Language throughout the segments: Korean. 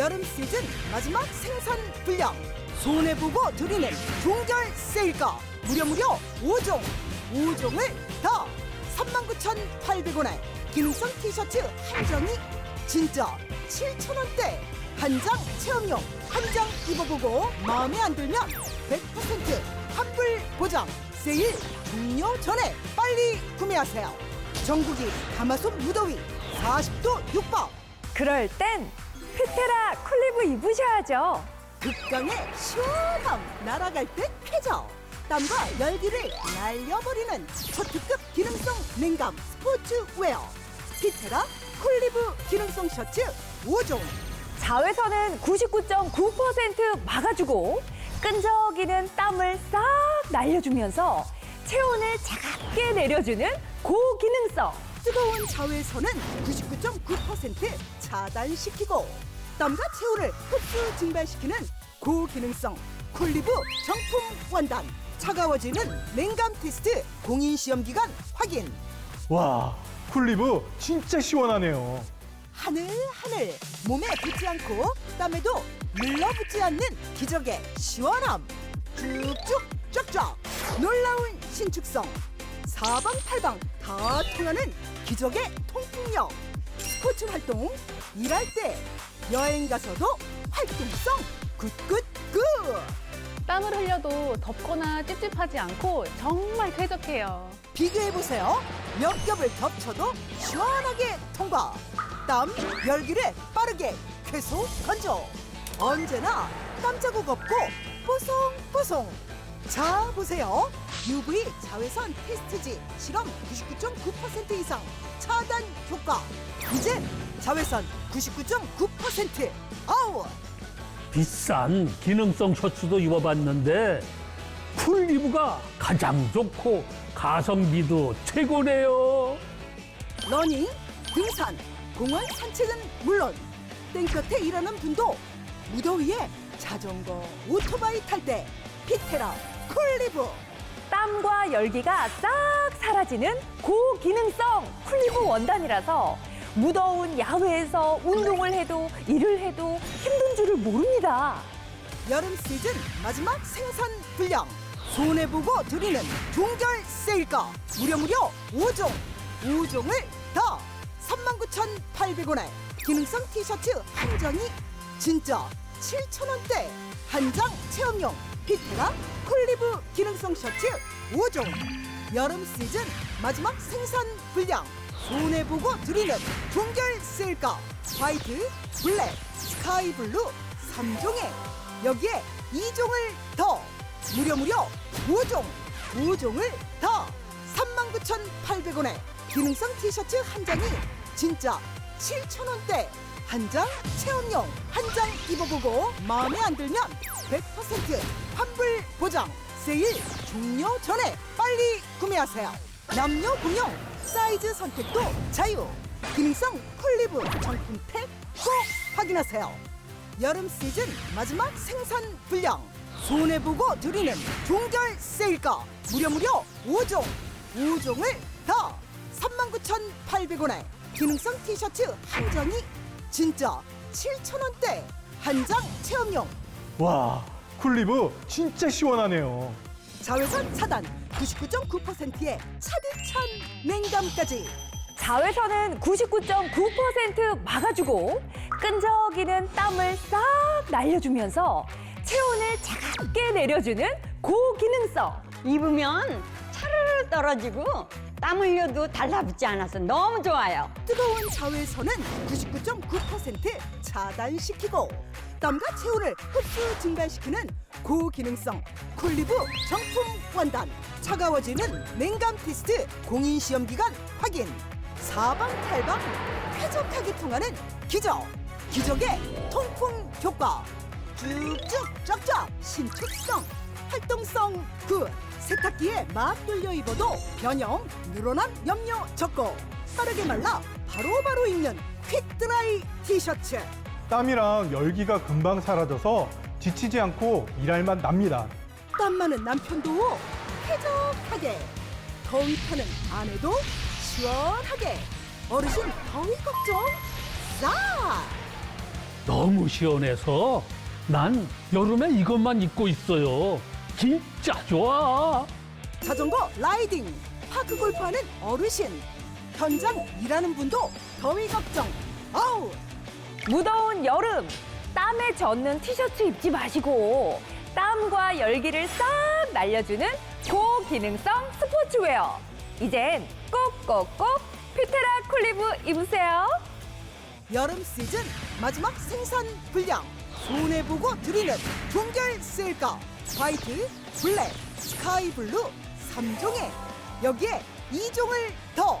여름 시즌 마지막 생선 분량 손해보고 드리는 종결 세일가 무려 무려 5종. 5종을 다 39,800원에 기능성 티셔츠 한 장이 진짜 7,000원대. 한 장 체험용 한 장 입어보고 마음에 안 들면 100% 환불 보장. 세일 종료 전에 빨리 구매하세요. 전국이 가마솥 무더위 40도 육박 그럴 땐 피테라 쿨리브 입으셔야죠. 극강의 시원함 날아갈 때 쾌적 땀과 열기를 날려버리는 초특급 기능성 냉감 스포츠웨어 피테라 쿨리브 기능성 셔츠 5종 자외선은 99.9% 막아주고 끈적이는 땀을 싹 날려주면서 체온을 차갑게 내려주는 고기능성. 뜨거운 자외선은 99.9% 차단시키고 땀과 체온을 흡수 증발시키는 고기능성 쿨리브 정품 원단 차가워지는 냉감 테스트 공인 시험 기간 확인. 와, 쿨리브 진짜 시원하네요. 하늘 하늘 몸에 붙지 않고 땀에도 눌러붙지 않는 기적의 시원함. 쭉쭉 쫙쫙 놀라운 신축성. 사방팔방 다 통하는 기적의 통풍력 스포츠 활동 일할 때 여행 가서도 활동성 굿굿굿 땀을 흘려도 덥거나 찝찝하지 않고 정말 쾌적해요. 비교해보세요. 몇 겹을 겹쳐도 시원하게 통과. 땀, 열기를 빠르게 쾌속 건조. 언제나 땀자국 없고 뽀송뽀송. 자, 보세요. UV 자외선 테스트지 실험 99.9% 이상 차단 효과. 이제 자외선 99.9% 아웃. 비싼 기능성 셔츠도 입어봤는데 쿨리브가 가장 좋고 가성비도 최고네요. 러닝, 등산, 공원 산책은 물론 땡볕에 일하는 분도 무더위에 자전거, 오토바이 탈 때 피테라 쿨리브 땀과 열기가 싹 사라지는 고기능성 쿨리브 원단이라서 무더운 야외에서 운동을 해도 일을 해도 힘든 줄을 모릅니다. 여름 시즌 마지막 생선 분량. 손해보고 드리는 종결 세일가 무려 무려 5종. 5종을 다 39,800원에 기능성 티셔츠 한 장이 진짜 7,000원대 한 장 체험용 피테라 쿨리브 기능성 셔츠 5종. 여름 시즌 마지막 생선 분량. 손해 보고 드리는 종결 세일가 화이트, 블랙, 스카이 블루 3종에. 여기에 2종을 더. 무려 무려 5종. 5종을 더. 39,800원에 기능성 티셔츠 한 장이 진짜 7,000원대 한 장 체험용 한 장 입어보고 마음에 안 들면 100% 환불 보장. 세일 종료 전에 빨리 구매하세요. 남녀 공용 사이즈 선택도 자유. 기능성 쿨리브 정품 팩 꼭 확인하세요. 여름 시즌 마지막 생산 분량. 손해보고 드리는 종결 세일가 무려 무려 5종. 5종을 다 39,800원에. 기능성 티셔츠 한 장이 진짜 7,000원대 한 장 체험용 와, 쿨리브 진짜 시원하네요. 자외선 차단 99.9%의 차디찬 냉감까지 자외선은 99.9% 막아주고 끈적이는 땀을 싹 날려주면서 체온을 차갑게 내려주는 고기능성. 입으면 차르르 떨어지고 땀 흘려도 달라붙지 않아서 너무 좋아요. 뜨거운 자외선은 99.9% 차단시키고 땀과 체온을 흡수 증발시키는 고기능성 쿨리브 정품 원단 차가워지는 냉감 테스트 공인 시험 기간 확인 사방팔방 쾌적하게 통하는 기적 기적의 통풍 효과 쭉쭉 쫙쫙 신축성 활동성 굿 세탁기에 막 돌려 입어도 변형 늘어난 염려 적고 빠르게 말라 바로바로 입는 퀵드라이 티셔츠 땀이랑 열기가 금방 사라져서 지치지 않고 일할 맛 납니다. 땀 많은 남편도 쾌적하게 더위 타는 아내도 시원하게 어르신 더위 걱정 싹 너무 시원해서 난 여름에 이것만 입고 있어요. 진짜 좋아. 자전거 라이딩, 파크 골프하는 어르신, 현장 일하는 분도 더위 걱정. 아우, 무더운 여름 땀에 젖는 티셔츠 입지 마시고 땀과 열기를 싹 날려주는 고기능성 스포츠웨어 이젠 꼭꼭꼭 피테라 쿨리브 입으세요 여름 시즌 마지막 생산 분량 손해 보고 드리는 종결 세일가 화이트, 블랙, 스카이 블루 삼종에 여기에 이종을 더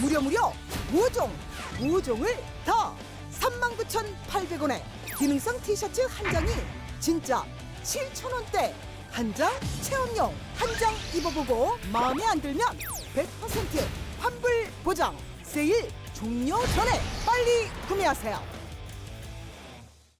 무려 무려 오종오종을 더. 39,800원에 기능성 티셔츠 한 장이 진짜 7,000원대 한 장 체험용 한 장 입어보고 마음에 안 들면 100% 환불 보장. 세일 종료 전에 빨리 구매하세요.